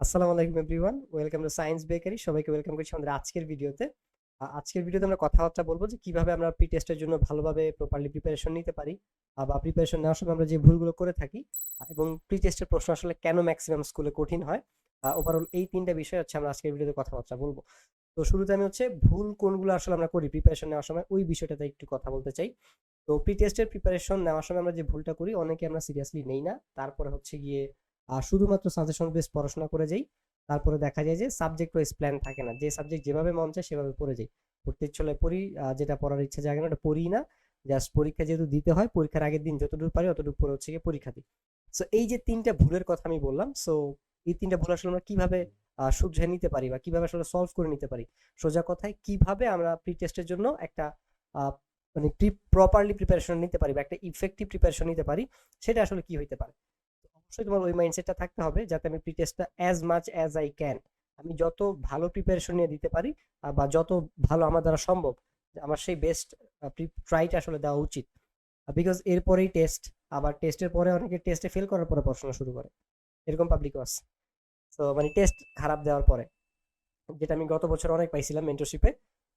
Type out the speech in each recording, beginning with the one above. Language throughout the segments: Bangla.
আসসালামু আলাইকুম everyone, welcome to science bakery. সবাইকে ওয়েলকাম করছি আমাদের আজকের ভিডিওতে। আজকের ভিডিওতে আমরা কথাবার্তা বলব যে কীভাবে আমরা প্রি টেস্টের জন্য ভালোভাবে প্রপারলি প্রিপারেশন নিতে পারি বা প্রিপারেশন নেওয়ার সময় আমরা যে ভুলগুলো করে থাকি এবং প্রি টেস্টের প্রশ্ন আসলে কেন ম্যাক্সিমাম স্কুলে কঠিন হয় ওভারঅল এই তিনটা বিষয় হচ্ছে আমরা আজকের ভিডিওতে কথাবার্তা বলব। তো শুরুতে আমি হচ্ছে ভুল কোনগুলো আসলে আমরা করি প্রিপারেশন নেওয়ার সময়, ওই বিষয়টাতে একটু কথা বলতে চাই। তো প্রি টেস্টের প্রিপারেশন নেওয়ার সময় আমরা যে ভুলটা করি, অনেকে আমরা সিরিয়াসলি নেই না। তারপরে হচ্ছে গিয়ে আহ, শুধুমাত্র সাজেশন বেস পড়াশোনা করে যাই তারপরে দেখা যায় যে সাবজেক্ট ওয়াইজ প্ল্যান থাকে না। যে সাবজেক্ট যেভাবে মন চায় সেভাবে পড়ে যাই। পড়তে ইচ্ছে পড়ি যেটা পড়ার ইচ্ছা জাগে না ওটা পড়ি না। জাস্ট পরীক্ষা যেহেতু দিতে হয় পরীক্ষার আগের দিন যতটুকু পারি অতটুকু পরে হচ্ছে গিয়ে পরীক্ষা দিই। সো এই যে তিনটা ভুলের কথা আমি বললাম সো এই তিনটা ভুল আসলে আমরা কীভাবে শুধরে নিতে পারি বা কীভাবে আসলে সলভ করে নিতে পারি? সোজা কথায় কীভাবে আমরা প্রি টেস্টের জন্য একটা মানে প্রপারলি প্রিপারেশন নিতে পারি বা একটা ইফেক্টিভ প্রিপারেশন নিতে পারি সেটা আসলে কি হইতে পারে? অবশ্যই তোমার ওই মাইন্ডসেটটা থাকতে হবে যাতে আমি প্রি টেস্টটা as much as I can আমি যত ভালো প্রিপারেশন নিয়ে দিতে পারি বা যত ভালো আমার দ্বারা সম্ভব, আমার সেই বেস্ট ট্রাইটা আসলে দেওয়া উচিত। বিকজ এরপরেই টেস্ট আবার টেস্টের পরে অনেকে টেস্টে ফেল করার পরে পড়াশোনা শুরু করে। এরকম পাবলিক আছে তো মানে টেস্ট খারাপ দেওয়ার পরে, যেটা আমি গত বছর অনেক পাইছিলাম মেন্টরশিপে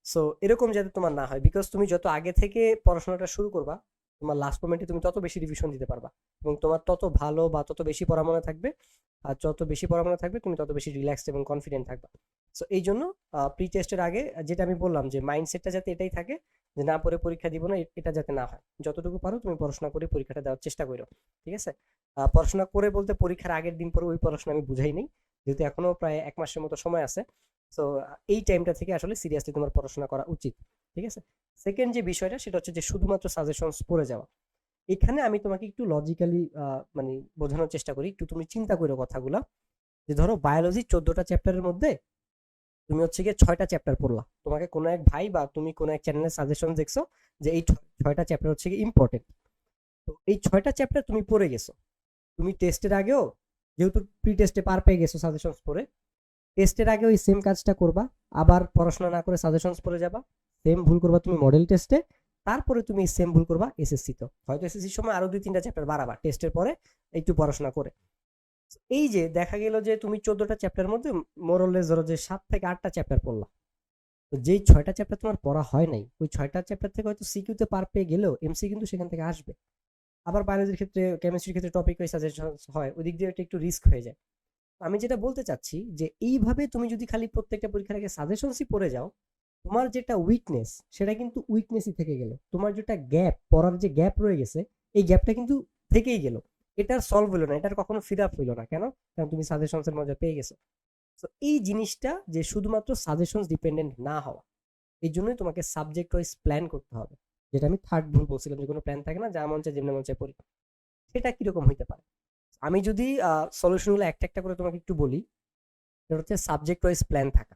সো এরকম যাতে তোমার না হয় বিকজ তুমি যত আগে থেকে পড়াশোনাটা শুরু করবা তোমার লাস্ট মোমেন্টে তুমি তত বেশি রিভিশন দিতে পারবা। এবং তোমার তত ভালো বা তত বেশি পড়া মনে থাকবে, আর যত বেশি পড়া মনে থাকবে, তুমি তত বেশি রিল্যাক্সড এবং কনফিডেন্ট থাকবা। সো এই জন্য প্রি টেস্টের আগে যেটা আমি বললাম যে মাইন্ডসেটটা যাতে এটাই থাকে যে, না পড়ে পরীক্ষা দিব না এটা যাতে না হয়। যতটুকু পারো, তুমি পড়াশোনা করে পরীক্ষাটা দেওয়ার চেষ্টা করো, ঠিক আছে? পড়াশোনা করে বলতে পরীক্ষার আগের দিন পরে ওই পড়াশোনা আমি বুঝাই নেই, যেহেতু এখনও প্রায় এক মাসের মতো সময় আছে। সো এই টাইমটা থেকে আসলে সিরিয়াসলি তোমার পড়াশোনা করা উচিত। ঠিক আছে? সেকেন্ড যে বিষয়টা সেটা হচ্ছে যে শুধুমাত্র সাজেশনস পড়ে যাওয়া। এখানে আমি তোমাকে একটু লজিক্যালি মানে বোঝানোর চেষ্টা করি। একটু তুমি চিন্তা করো কথাগুলা। যে ধরো বায়োলজি চোদ্দটা চ্যাপ্টারের মধ্যে তুমি হচ্ছে গিয়ে ছয়টা চ্যাপ্টার পড়লা। তোমাকে কোনো এক ভাই বা তুমি কোনো এক চ্যানেলের সাজেশন দেখছ যে এই ছয়টা চ্যাপ্টার হচ্ছে গিয়ে ইম্পর্টেন্ট তো এই ছয়টা চ্যাপ্টার তুমি পড়ে গেছো। তুমি টেস্টের আগেও, যেহেতু প্রি টেস্টে পার পেয়ে গেছো সাজেশনস পড়ে টেস্টের আগে ওই সেম কাজটা করবা। আবার পড়াশোনা না করে সাজেশনস পড়ে যাবা। সেম ভুল করবা তুমি মডেল টেস্টে তারপরে তুমি সেম ভুল করবা এসএসসি তো। হয়তো এসএসসির সময় আরও দুই, তিনটা চ্যাপ্টার বাড়াবা টেস্টের পরে একটু পড়াশোনা করে। এই যে দেখা গেল যে তুমি চোদ্দটা চ্যাপ্টারের মধ্যে মোরলেস ধরো যে সাত থেকে আটটা চ্যাপ্টার পড়লা। তো যেই ছয়টা চ্যাপ্টার তোমার পড়া হয় নাই, ওই ছয়টা চ্যাপ্টার থেকে হয়তো সিকিউতে পার পেয়ে গেলেও এমসি কিন্তু সেখান থেকে আসবে। আবার বায়োলজির ক্ষেত্রে কেমিস্ট্রির ক্ষেত্রে টপিক ওই সাজেশন হয় ওই দিক দিয়ে একটু রিস্ক হয়ে যায়। আমি যেটা বলতে চাচ্ছি যে এইভাবে তুমি যদি খালি প্রত্যেকটা পরীক্ষার আগে সাজেশনসই পড়ে যাও তোমার যেটা উইকনেস সেটা কিন্তু উইকনেসই থেকে গেল। তোমার যেটা গ্যাপ পড়ার যে গ্যাপ রয়ে গেছে, এই গ্যাপটা কিন্তু থেকেই গেল। এটার সলভ হলো না, এটার কখনো ফিল আপ হইল না। কেন? কারণ তুমি সাজেশনসের মজা পেয়ে গেছো। তো এই জিনিসটা যে শুধুমাত্র সাজেশনস ডিপেন্ডেন্ট না হওয়া, এই জন্যই তোমাকে সাবজেক্ট ওয়াইজ প্ল্যান করতে হবে। যেটা আমি থার্ড ভুল বলছিলাম, যে কোনো প্ল্যান থাকে না, যা মন চায় যেমন মন চায় পড়ি। সেটা কীরকম হইতে পারে? আমি যদি সলিউশনগুলো একটা একটা করে তোমাকে একটু বলি, সেটা হচ্ছে সাবজেক্ট ওয়াইজ প্ল্যান থাকা।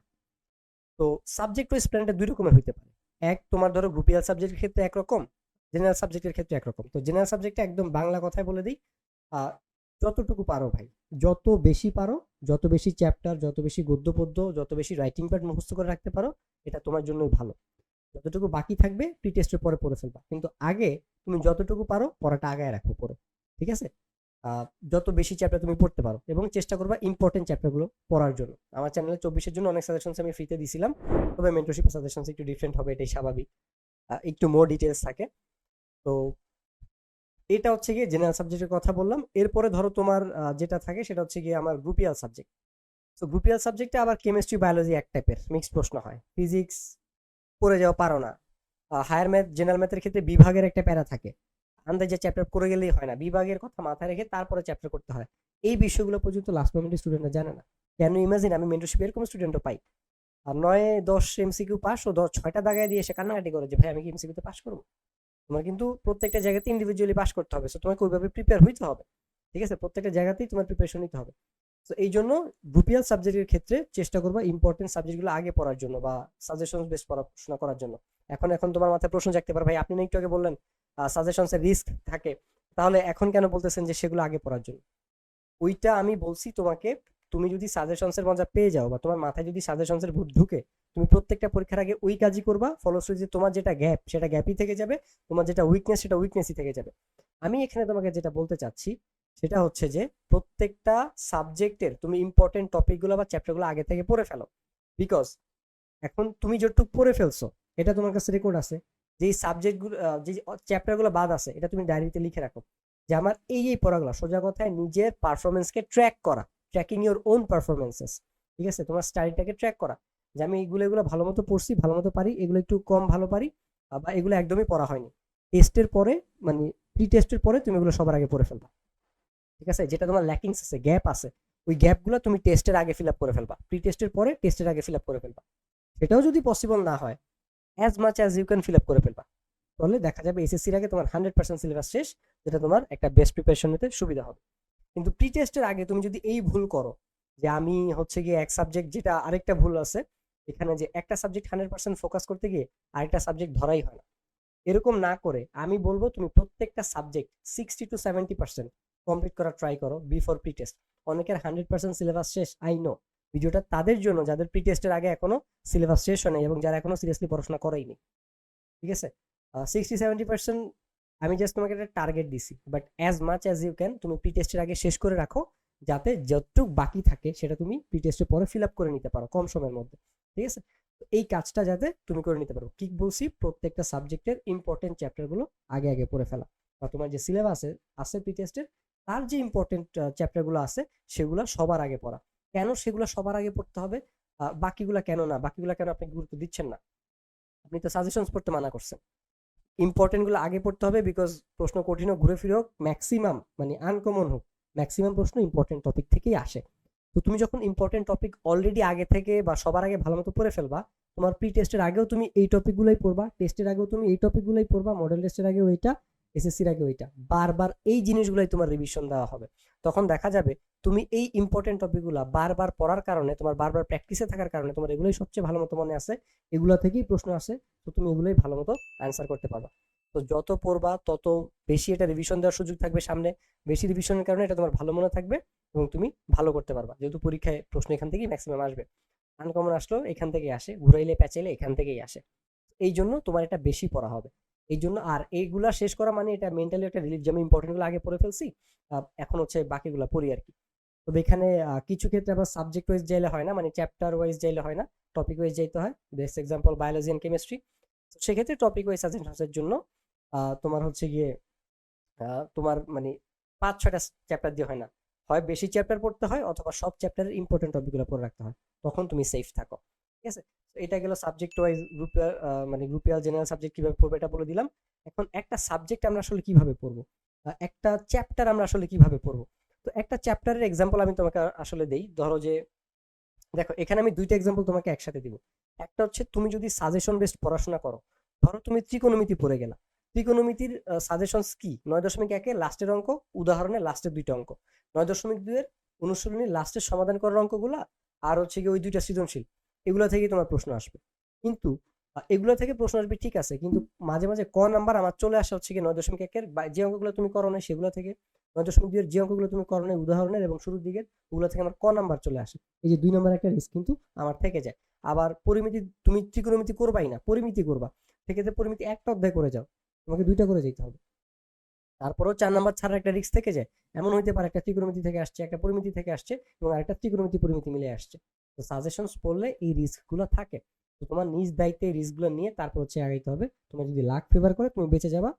তো সাবজেক্ট ওয়াইজ প্ল্যানটা দুই রকমের হইতে পারে। এক, তোমার ধরো গ্রুপিয়াল সাবজেক্টের ক্ষেত্রে একরকম জেনারেল সাবজেক্টের ক্ষেত্রে একরকম। তো জেনারেল সাবজেক্টে একদম বাংলা কথায় বলে দিই যতটুকু পারো ভাই, যত বেশি পারো, যত বেশি চ্যাপ্টার যত বেশি গদ্য পদ্য যত বেশি রাইটিং প্যাড মুখস্থ করে রাখতে পারো, এটা তোমার জন্যই ভালো। যতটুকু বাকি থাকবে প্রি টেস্টের পরে পড়ে ফেলবা। কিন্তু আগে তুমি যতটুকু পারো, পড়াটা আগায় রাখো পড়ে ঠিক আছে? যত বেশি চ্যাপ্টার তুমি পড়তে পারো এবং চেষ্টা করবা ইম্পর্টেন্ট চ্যাপ্টারগুলো পড়ার জন্য। আমার চ্যানেলে চব্বিশের জন্য অনেক সাজেশনস আমি ফ্রিতে দিছিলাম, তবে মেন্টরশিপের সাজেশনস একটু ডিফারেন্ট হবে, এটাই স্বাভাবিক। একটু মোর ডিটেলস থাকে। তো এটা হচ্ছে গিয়ে জেনারেল সাবজেক্টের কথা বললাম। এরপরে ধরো তোমার যেটা থাকে সেটা হচ্ছে গিয়ে আমার গ্রুপিয়াল সাবজেক্ট তো গ্রুপিয়াল সাবজেক্টে আবার কেমিস্ট্রি বায়োলজি এক টাইপের মিক্সড প্রশ্ন হয়। ফিজিক্স পড়ে যাওয়া পারো না। হায়ার ম্যাথ জেনারেল ম্যাথের ক্ষেত্রে বিভাগের একটা প্যারা থাকে। আন্দাজে চ্যাপ্টার করে গেলেই হয় না। বিভাগের কথা মাথায় রেখে তারপরে চ্যাপ্টার করতে হয়। এই বিষয়গুলো পর্যন্ত লাস্ট মোমেন্টে স্টুডেন্টরা জানে না। কেন ইমাজিন আমি মেন্টরশিপ এরকম স্টুডেন্টও পাই? আর নয়, দশ এমসিকিউ পাস ও দশ, ছয়টা দাগায় দিয়ে এসে কান্নাকাটি করে যে, ভাই, আমি কি এমসিকিউতে পাস করব? তোমার কিন্তু প্রত্যেকটা জায়গাতে ইন্ডিভিজুয়ালি পাস করতে হবে। সো তোমাকে ওইভাবে প্রিপেয়ার হইতে হবে। ঠিক আছে? প্রত্যেকটা জায়গাতেই তোমার প্রিপারেশন নিতে হবে। তো এই জন্য গ্রুপিয়াল সাবজেক্টের ক্ষেত্রে চেষ্টা করবা ইম্পর্টেন্ট সাবজেক্টগুলো আগে পড়ার জন্য বা সাজেশন বেস পড়াশোনা করার জন্য। এখন এখন তোমার মাথায় প্রশ্ন জাগতে পারে, ভাই, আপনি না একটু আগে বললেন সাজেশনসের রিস্ক থাকে, তাহলে এখন কেন বলতেছেন যে সেগুলো আগে পড়ার জন্য? ওইটা আমি বলছি তোমাকে, তুমি যদি সাজেশনসের মজা পেয়ে যাও বা তোমার মাথায় যদি সাজেশনসের ভূত ঢুকে, তুমি প্রত্যেকটা পরীক্ষার আগে ওই কাজই করবা ফলশ্রুতি তোমার যেটা গ্যাপ সেটা গ্যাপই থেকে যাবে, তোমার যেটা উইকনেস সেটা উইকনেসই থেকে যাবে। আমি এখানে তোমাকে যেটা বলতে চাচ্ছি সেটা হচ্ছে যে প্রত্যেকটা সাবজেক্টের তুমি ইম্পর্টেন্ট টপিকগুলো বা চ্যাপ্টারগুলো আগে থেকে পড়ে ফেলো। বিকজ এখন তুমি যতটুকু পড়ে ফেলছো, এটা তোমার কাছে রেকর্ড আছে। যে সাবজেক্টগুলো যে চ্যাপ্টারগুলো বাদ আছে, এটা তুমি ডায়েরিতে লিখে রাখো। যে আমার এই এই পড়াগুলো সোজা কথায় নিজের পারফরমেন্সকে ট্র্যাক করা ট্র্যাকিং ইউর ওন পারফরমেন্সেস ঠিক আছে? তোমার স্টাডিটাকে ট্র্যাক করা। যে আমি এইগুলো, এগুলো ভালো মতো পড়ছি, ভালো মতো পারি, এগুলো একটু কম ভালো পারি বা এগুলো একদমই পড়া হয়নি। টেস্টের পরে মানে প্রি টেস্টের পরে তুমি এগুলো সবার আগে পড়ে ফেলবা। ঠিক আছে? যেটা তোমার ল্যাকিংস আছে গ্যাপ আছে, ওই গ্যাপগুলো তুমি টেস্টের আগে ফিল আপ করে ফেলবা। প্রি টেস্টের পরে টেস্টের আগে ফিল আপ করে ফেলবা। সেটাও যদি পসিবল না হয় as much as you can fill up করে ফেলবা। তাহলে দেখা যাবে এসএসসির আগে তোমার হান্ড্রেড পার্সেন্ট সিলেবাস শেষ, যেটা তোমার একটা বেস্ট প্রিপারেশন নিতে সুবিধা হবে। কিন্তু প্রি টেস্টের আগে তুমি যদি এই ভুল করো, যে আমি হচ্ছে গিয়ে এক সাবজেক্ট যেটা আরেকটা ভুল আছে, এখানে যে একটা সাবজেক্ট হান্ড্রেড পার্সেন্ট ফোকাস করতে গিয়ে আরেকটা সাবজেক্ট ধরাই হয় না। এরকম না করে আমি বলব তুমি প্রত্যেকটা subject sixty to seventy percent complete করার ট্রাই করো বিফোর প্রি টেস্ট অনেকের হান্ড্রেড পার্সেন্ট সিলেবাস শেষ আই নো ভিডিওটা তাদের জন্য, যাদের প্রি টেস্টের আগে এখনও সিলেবাস শেষ হয় এবং যারা এখনও সিরিয়াসলি পড়াশোনা করেইনি ঠিক আছে? সিক্সটি সেভেন্টি পার্সেন্ট আমি জাস্ট তোমাকে একটা টার্গেট দিছি। But as much as you can তুমি প্রি টেস্টের আগে শেষ করে রাখো, যাতে যতটুকু বাকি থাকে সেটা তুমি প্রি টেস্টের পরে ফিল আপ করে নিতে পারো কম সময়ের মধ্যে। ঠিক আছে? এই কাজটা যাতে তুমি করে নিতে পারো। কি বলছি? প্রত্যেকটা সাবজেক্টের ইম্পর্টেন্ট চ্যাপ্টারগুলো আগে আগে পড়ে ফেলা। বা তোমার যে সিলেবাস আছে প্রি টেস্টের তার যে ইম্পর্টেন্ট চ্যাপ্টারগুলো আছে, সেগুলো সবার আগে পড়া। কেন সেগুলো সবার আগে পড়তে হবে? বাকিগুলা কেন না? বাকিগুলা কেন আপনি গুরুত্ব দিচ্ছেন না? আপনি তো সাজেশনস পড়তে মানা করছেন। ইম্পর্টেন্টগুলো আগে পড়তে হবে বিকজ প্রশ্ন কঠিন হোক, ঘুরে ফিরে হোক ম্যাক্সিমাম মানে আনকমন হোক ম্যাক্সিমাম প্রশ্ন ইম্পর্টেন্ট টপিক থেকেই আসে। তো তুমি যখন ইম্পর্টেন্ট টপিক অলরেডি আগে থেকে বা সবার আগে ভালো মতো পড়ে ফেলবা, তোমার প্রি টেস্টের আগেও তুমি এই টপিকগুলোই পড়বা টেস্টের আগেও তুমি এই টপিকগুলোই পড়বা মডেল টেস্টের আগেও এইটা এসএসসির আগে ওইটা। বারবার এই জিনিসগুলোই তোমার রিভিশন দেওয়া হবে। তখন দেখা যাবে তুমি এই ইম্পর্টেন্ট টপিকগুলো বারবার পড়ার কারণে, তোমার বারবার প্র্যাকটিসে থাকার কারণে তোমার এগুলোই সবচেয়ে ভালো মতো মনে আছে। এগুলো থেকেই প্রশ্ন আসে, তো তুমি এগুলোই ভালো মতো অ্যান্সার করতে পারবা। তো যত পড়বা, তত বেশি এটা রিভিশন দেওয়ার সুযোগ থাকবে সামনে। বেশি রিভিশনের কারণে এটা তোমার ভালো মনে থাকবে এবং তুমি ভালো করতে পারবা। যেহেতু পরীক্ষায় প্রশ্ন এখান থেকেই ম্যাক্সিমাম আসবে। আনকমন আসলেও এখান থেকেই আসে। ঘুরাইলে, প্যাচাইলে এখান থেকেই আসে। এই জন্য তোমার এটা বেশি পড়া হবে। এই জন্য আর এইগুলা শেষ করা মানে এটা মেন্টালি একটা রিলিফ যে আমি ইম্পর্টেন্টগুলো আগে পড়ে ফেলছি এখন হচ্ছে বাকিগুলো পড়ি আর কি তবে এখানে কিছু ক্ষেত্রে আবার সাবজেক্ট ওয়াইজ যাইলে হয় না মানে চ্যাপ্টার ওয়াইজ যাইলে হয় না টপিক ওয়াইজ যাইতে হয়। Best example biology and chemistry সেক্ষেত্রে টপিক ওয়াইজ সাজেশনের জন্য তোমার হচ্ছে গিয়ে তোমার মানে পাঁচ, ছয়টা চ্যাপ্টার দিয়ে হয় না। হয় বেশি চ্যাপ্টার পড়তে হয় অথবা সব চ্যাপ্টারের ইম্পর্টেন্ট টপিকগুলো পড়ে রাখতে হয়। তখন তুমি সেফ থাকো। ঠিক আছে? তো এটা গেল সাবজেক্ট ওয়াইজ গ্রুপিয়াল মানে গ্রুপিয়াল জেনারেল সাবজেক্ট কীভাবে পড়ব এটা বলে দিলাম। এখন একটা সাবজেক্ট আমরা আসলে কীভাবে পড়ব? একটা চ্যাপ্টার আমরা আসলে কীভাবে পড়ব? তো একটা চ্যাপ্টারের এক্সাম্পল আমি তোমাকে আসলে দেই। ধরো যে, দেখো, এখানে আমি দুইটা এক্সাম্পল তোমাকে একসাথে দিব। একটা হচ্ছে তুমি যদি সাজেশন বেসড পড়াশোনা করো, ধরো তুমি ত্রিকোণমিতি পড়ে গেলা। ত্রিকোণমিতির সাজেশনস কি? নয় দশমিক একে লাস্টের অঙ্ক, উদাহরণে লাস্টের দুইটা অঙ্ক। নয় দশমিক দুইয়ের অনুশীলনী লাস্টের সমাধান করার অঙ্কগুলা, আর হচ্ছে কি ওই দুইটা সৃজনশীল। এগুলো থেকেই তোমার প্রশ্ন আসবে। কিন্তু এগুলো থেকে প্রশ্ন আসবে, ঠিক আছে, কিন্তু মাঝে মাঝে ক নাম্বার আমার চলে আসা হচ্ছে কি নয় দশমিক একের যে অঙ্কগুলো তুমি করো না সেগুলো থেকে নয় দশমিক দুইয়ের যে অঙ্কগুলো তুমি করো না উদাহরণের এবং শুরুর দিকের, ওগুলো থেকে আমার ক নাম্বার চলে আসে। এই যে দুই নাম্বার একটা রিস্ক কিন্তু আমার থেকে যায়। আবার পরিমিতি তুমি ত্রিকোণমিতি করবাই না, পরিমিতি করবা। সেক্ষেত্রে পরিমিতি একটা অধ্যায় করে যাও, তোমাকে দুইটা করে যেতে হবে। তারপরেও চার নাম্বার ছাড়া একটা রিস্ক থেকে যায়। এমন হইতে পারে একটা ত্রিকোণমিতি থেকে আসছে, একটা পরিমিতি থেকে আসছে এবং আরেকটা ত্রিকোণমিতি পরিমিতি মিলে আসছে। তো সাজেশনস পড়লে এই রিস্কগুলো থাকে। তো তোমার নিজ দায়িত্বে রিস্কগুলো নিয়ে তারপর হচ্ছে আগাইতে হবে। তোমার যদি লাখ ফেভার করে তুমি বেঁচে যাবা।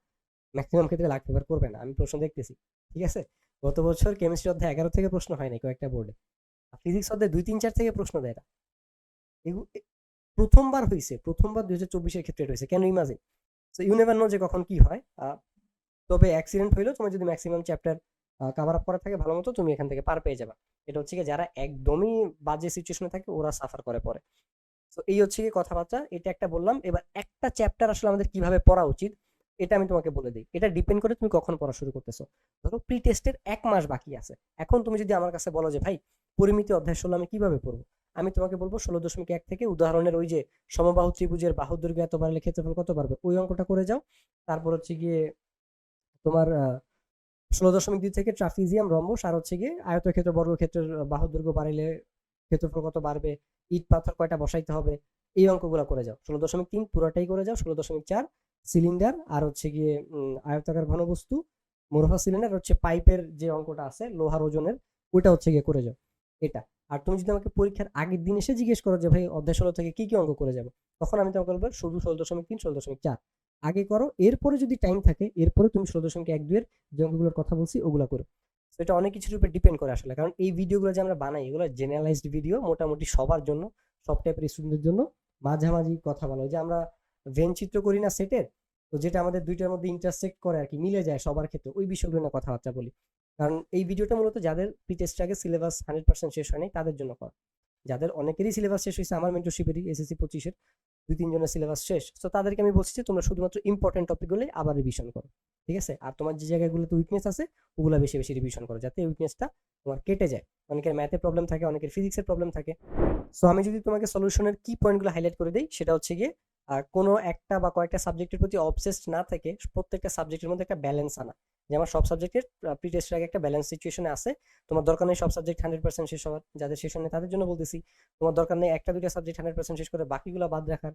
ম্যাক্সিমাম ক্ষেত্রে লাখ ফেভার করবে না। আমি প্রশ্ন দেখতেছি, ঠিক আছে? গত বছর কেমিস্ট্রি অধ্যায় এগারো থেকে প্রশ্ন হয় নাই কয়েকটা বোর্ডে ফিজিক্স অধ্যায় দুই, তিন, চার থেকে প্রশ্ন দেয় না প্রথমবার হয়েছে প্রথমবার দুই হাজার চব্বিশের ক্ষেত্রে হয়েছে কেন imagine so you never know যে কখন কি হয়। তবে অ্যাক্সিডেন্ট হইলেও তোমার যদি ম্যাক্সিমাম চ্যাপ্টার কাভার আপ করা থাকে ভালো মতো, তুমি এখান থেকে পার পেয়ে যাবা। এটা হচ্ছে কি যারা একদমই বাজে সিচুয়েশনে থাকে, ওরা সাফার করে পরে। তো এই হচ্ছে কি কথাবার্তা। এটা একটা বললাম। এবার একটা চ্যাপ্টার আসলে আমাদের কীভাবে পড়া উচিত, এটা আমি তোমাকে বলে দিই। এটা ডিপেন্ড করে তুমি কখন পড়া শুরু করতেছো। ধরো প্রি টেস্টের এক মাস বাকি আছে। এখন তুমি যদি আমার কাছে বলো যে, ভাই, পরিমিতি অধ্যায় ষোলো আমি কীভাবে পড়ব? আমি তোমাকে বলব, ষোলো দশমিক এক থেকে উদাহরণের ওই যে সমবাহু ত্রিভুজের বাহু দৈর্ঘ্য এত বাড়লে ক্ষেত্রফল কত বাড়বে ওই অঙ্কটা করে যাও। তারপর হচ্ছে গিয়ে তোমার ষোলো দশমিক দুই থেকে ট্রাফিজিয়াম রম্বস আর হচ্ছে গিয়ে আয়তক্ষেত্র, বর্গক্ষেত্রের বাহু বাড়াইলে ক্ষেত্রফল কত বাড়বে? ইট, পাথর কয়টা বসাইতে হবে? এই অঙ্কগুলো করে যাও। ষোলো দশমিক তিন পুরোটাই করে যাও। ষোলো দশমিক চার সিলিন্ডার আর হচ্ছে গিয়ে আয়তাকার ঘনবস্তু মোরফা সিলিন্ডার, হচ্ছে পাইপের যে অঙ্কটা আছে, লোহার ওজনের, ওইটা হচ্ছে গিয়ে করে যাও। এটা। আর তুমি যদি আমাকে পরীক্ষার আগের দিন এসে জিজ্ঞেস করো যে, ভাই, অধ্যায় ষোলো থেকে কি কি অঙ্ক করে যাব? তখন আমি তোমাকে বলব শুধু ষোলো দশমিক তিন, ষোলো দশমিক চার। আগে করো, এরপরে যদি টাইম থাকে, এরপরে তুমি ষোলো দশমিক এক দুয়ের যে অঙ্কগুলোর কথা বলছি, ওগুলো করো। তো এটা অনেক কিছুর উপর ডিপেন্ড করে আসলে। কারণ এই ভিডিওগুলো যে আমরা বানাই, এগুলো জেনারেলাইজড ভিডিও মোটামুটি সবার জন্য, সব টাইপের স্টুডেন্টদের জন্য মাঝামাঝি কথা বলা। যে আমরা ভেন চিত্র করি না সেটের তো যেটা আমাদের দুইটার মধ্যে ইন্টারসেক্ট করে আর কি, মিলে যায় সবার ক্ষেত্রে, ওই বিষয়গুলো নিয়ে কথাবার্তা বলি। কারণ এই ভিডিওটা মূলত যাদের প্রিটেস্ট আগে সিলেবাস হান্ড্রেড পার্সেন্ট শেষ হয়নি, তাদের জন্য করা। যাদের অনেকেরই সিলেবাস শেষ হয়েছে, আমার মেন্টরশিপেরই এসএসসি পঁচিশের দুই তিনজনের সিলেবাস শেষ তো তাদেরকে আমি বলছি যে, তোমরা শুধুমাত্র ইম্পর্টেন্ট টপিকগুলো আবার রিভিশন করো। ঠিক আছে? আর তোমার যে জায়গাগুলোতে উইকনেস আছে, ওগুলো বেশি বেশি রিভিশন করো, যাতে উইকনেসটা তোমার কেটে যায়। অনেকের ম্যাথে প্রবলেম থাকে, অনেকের ফিজিক্সের প্রবলেম থাকে। সো আমি যদি তোমাকে সলিউশনের কি পয়েন্টগুলো হাইলাইট করে দিই, সেটা হচ্ছে গিয়ে কোনো একটা বা কয়েকটা সাবজেক্টের প্রতি অবসেসড না থেকে প্রত্যেকটা সাবজেক্টের মধ্যে একটা ব্যালেন্স আনা। যে আমার সব সাবজেক্টের প্রি টেস্টের আগে একটা ব্যালেন্স সিচুয়েশনে আছে। তোমার দরকার নেই সব সাবজেক্ট হান্ড্রেড পার্সেন্ট শেষ হওয়ার যাদের শেষ নেই তাদের জন্য বলতেছি তোমার দরকার নেই একটা দুইটা সাবজেক্ট হান্ড্রেড পার্সেন্ট শেষ করে বাকিগুলো বাদ রাখার।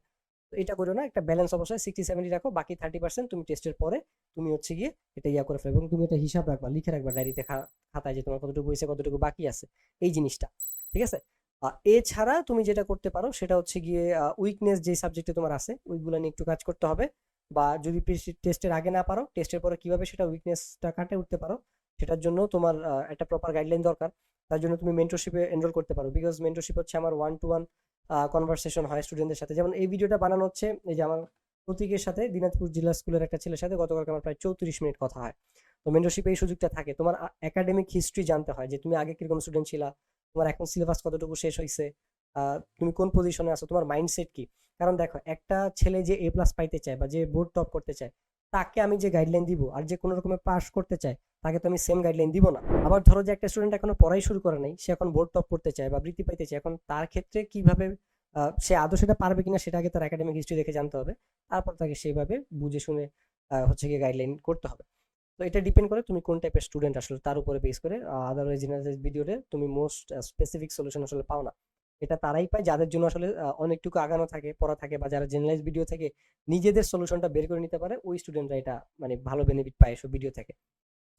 তো এটা করো না একটা ব্যালেন্স অবশ্যই সিক্সটি সেভেন্টি রাখো বাকি থার্টি পার্সেন্ট তুমি টেস্টের পরে তুমি হচ্ছে গিয়ে এটা ইয়া করে ফেলো এবং তুমি এটা হিসাব রাখবা লিখে রাখবা ডায়েরিতে খাতায় যে তোমার কতটুকু হয়েছে কতটুকু বাকি আছে এই জিনিসটা ঠিক আছে? আহ, এছাড়া তুমি যেটা করতে পারো সেটা হচ্ছে গিয়ে উইকনেস যে সাবজেক্টে তোমার আছে ওইগুলো নিয়ে একটু কাজ করতে হবে। বা যদি টেস্টের আগে না পারো টেস্টের পরে কীভাবে সেটা উইকনেসটা কাটে উঠতে পারো, সেটার জন্য তোমার একটা প্রপার গাইডলাইন দরকার। তার জন্য তুমি মেন্টরশিপে এনরোল করতে পারো। বিকজ মেন্টরশিপ হচ্ছে আমার ওয়ান টু ওয়ান কনভারসেশন হয় স্টুডেন্টদের সাথে। যেমন এই ভিডিওটা বানানো হচ্ছে, এই যে আমার প্রতীকের সাথে দিনাজপুর জেলা স্কুলের একটা ছেলের সাথে গতকাল আমার প্রায় চৌত্রিশ মিনিট কথা হয়। তো মেন্টরশিপে এই সুযোগটা থাকে। তোমার একাডেমিক হিস্ট্রি জানতে হয় যে তুমি আগে কীরকম স্টুডেন্ট ছিলা, তোমার এখন সিলেবাস কতটুকু শেষ হয়েছে তুমি কোন পজিশনে আছো, তোমার মাইন্ডসেট কি? কারণ দেখো, একটা ছেলে যে এ প্লাস পাইতে চায় বা যে বোর্ড টপ করতে চায়, তাকে আমি যে গাইডলাইন দিব আর যে কোনো রকমের পাস করতে চায়, তাকে তো আমি সেম গাইডলাইন দিব না। আবার ধরো যে একটা স্টুডেন্ট এখনও পড়াই শুরু করে নাই, সে এখন বোর্ড টপ করতে চায় বা বৃত্তি পাইতে চায়, এখন তার ক্ষেত্রে কীভাবে সে আদৌ সেটা পারবে কিনা সেটা আগে তার একাডেমিক হিস্ট্রি দেখে জানতে হবে। তারপর তাকে সেইভাবে বুঝে শুনে হচ্ছে গিয়ে গাইডলাইন করতে হবে। তো এটা ডিপেন্ড করে তুমি কোন টাইপের স্টুডেন্ট আসলে তার উপরে বেস করে আদারওয়াইজ ভিডিওতে তুমি মোস্ট স্পেসিফিক সলিউশন আসলে পাও না। এটা তারাই পায় যাদের জন্য আসলে অনেকটুকু আগানো থাকে, পড়া থাকে বা যারা জেনারেলাইজ ভিডিও থেকে, নিজেদের সলিউশনটা বের করে নিতে পারে, ওই স্টুডেন্টরা এটা মানে ভালো বেনিফিট পায় এসব ভিডিও থেকে।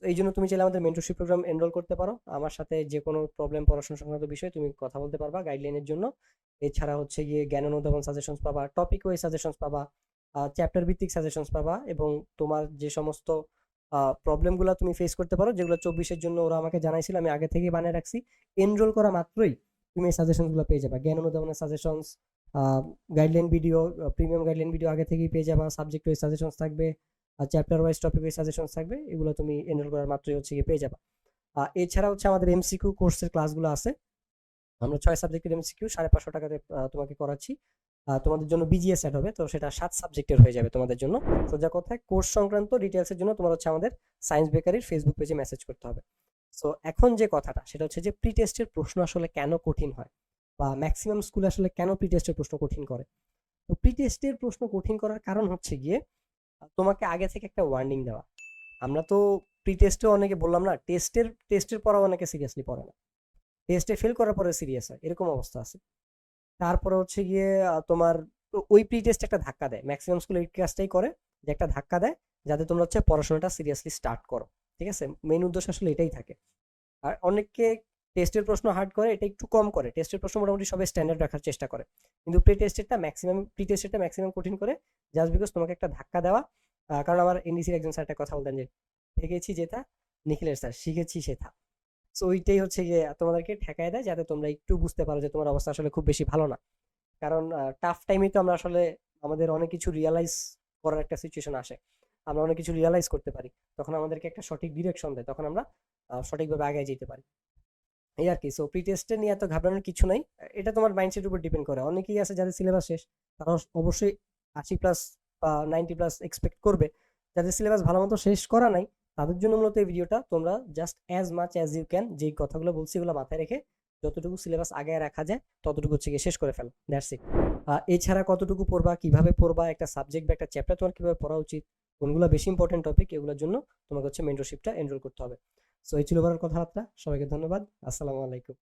তো এই জন্য তুমি চাইলে আমাদের মেন্টরশিপ প্রোগ্রাম এনরোল করতে পারো। আমার সাথে যে কোনো প্রবলেম পড়াশোনা সংক্রান্ত বিষয়ে তুমি কথা বলতে পারবা গাইডলাইনের জন্য। এছাড়া হচ্ছে গিয়ে জ্ঞান অনুধাবন সাজেশনস পাবা টপিক ওয়াইজ সাজেশনস পাবা চ্যাপ্টার ভিত্তিক সাজেশনস পাবা এবং তোমার যে সমস্ত প্রবলেমগুলো তুমি ফেস করতে পারো, যেগুলো চব্বিশের জন্য ওরা আমাকে জানাইছিল, আমি আগে থেকেই বানিয়ে রাখছি। এনরোল করা মাত্রই তুমি এই সাজেশনসগুলো পেয়ে যাবা। জ্ঞান অনুধাবনের suggestions guideline video premium guideline video আগে থেকেই পেয়ে যাবা। সাবজেক্ট ওয়াইজ সাজেশনস থাকবে chapter wise topic wise suggestions থাকবে, এগুলো তুমি এনরোল করার মাত্রই হচ্ছে গিয়ে পেয়ে যাবা। এছাড়া হচ্ছে আমাদের এমসিকিউ কোর্সের ক্লাসগুলো আছে। আমরা ছয় সাবজেক্টের এমসিকিউ সাড়ে পাঁচশো টাকাতে তোমাকে করাচ্ছি। তোমাদের জন্য বিজিএস অ্যাড হবে, তো সেটা সাত সাবজেক্টের হয়ে যাবে তোমাদের জন্য। সোজা কথায় কোর্স সংক্রান্ত ডিটেলসের জন্য তোমার হচ্ছে আমাদের সায়েন্স বেকারির ফেসবুক পেজে মেসেজ করতে হবে। সো এখন যে কথাটা, সেটা হচ্ছে যে প্রি টেস্টের প্রশ্ন আসলে কেন কঠিন হয়? বা ম্যাক্সিমাম স্কুলে আসলে কেন প্রি টেস্টের প্রশ্ন কঠিন করে? তো প্রি টেস্টের প্রশ্ন কঠিন করার কারণ হচ্ছে গিয়ে, তোমাকে আগে থেকে একটা ওয়ার্নিং দেওয়া। আমরা তো প্রি টেস্টেও অনেকে বললাম না টেস্টের টেস্টের পড়া অনেকে সিরিয়াসলি পড়ে না। টেস্টে ফেল করার পরে সিরিয়াস হয়, এরকম অবস্থা আছে। তারপরে হচ্ছে গিয়ে তোমার ওই প্রি টেস্ট একটা ধাক্কা দেয়। ম্যাক্সিমাম স্কুলে এই কাজটাই করে যে একটা ধাক্কা দেয়, যাতে তোমরা হচ্ছে পড়াশোনাটা সিরিয়াসলি স্টার্ট করো। ঠিক আছে? মেইন উদ্দেশ্য আসলে এটাই থাকে। আর অনেককে টেস্টের প্রশ্ন হার্ড করে, এটা একটু কম করে। টেস্টের প্রশ্ন মোটামুটি সবাই স্ট্যান্ডার্ড রাখার চেষ্টা করে। কিন্তু প্রি টেস্টেরটা ম্যাক্সিমাম প্রি টেস্টেরটা ম্যাক্সিমাম কঠিন করে জাস্ট বিকজ তোমাকে একটা ধাক্কা দেওয়া। কারণ আমার এনডিসির একজন স্যার একটা কথা বলতেন যে ঠেকেছি যেটা নিখিলের স্যার শিখেছি সেটা সো ওইটাই হচ্ছে গিয়ে তোমাদেরকে ঠেকায় দেয়, যাতে তোমরা একটু বুঝতে পারো যে তোমার অবস্থা আসলে খুব বেশি ভালো না। কারণ টাফ টাইমে তো আমরা আসলে আমাদের অনেক কিছু রিয়ালাইজ করার একটা সিচুয়েশন আসে। আমরা অনেক কিছু রিয়ালাইজ করতে পারি। তখন আমাদেরকে একটা সঠিক ডিরেকশন দেয়, তখন আমরা সঠিকভাবে আগে যেতে পারি। এই আর কি সো প্রি টেস্টে নিয়ে এত ঘাবড়ানোর কিছু নাই। এটা তোমার মাইন্ডসেটের উপর ডিপেন্ড করে। অনেকেই আছে যাদের সিলেবাস শেষ তারা অবশ্যই আশি প্লাস বা নাইনটি প্লাস এক্সপেক্ট করবে। যাদের সিলেবাস ভালো মতো শেষ করা নাই, তাদের জন্য মূলত এই ভিডিওটা তোমরা just as much as you can যেই কথাগুলো বলছি এগুলো মাথায় রেখে যতটুকু সিলেবাস আগে রাখা যায়, ততটুকু হচ্ছে শেষ করে ফেলো। দ্যাটস ইট এছাড়া কতটুকু পড়বা, কীভাবে পড়বা, একটা সাবজেক্ট বা একটা চ্যাপ্টার তোমার কীভাবে পড়া উচিত কোনগুলো বেশি ইম্পর্টেন্ট টপিক এগুলোর জন্য তোমাকে হচ্ছে মেন্টরশিপটা এনরোল করতে হবে। সো এই ছিল বলার কথাবার্তা। সবাইকে ধন্যবাদ। আসসালামু আলাইকুম।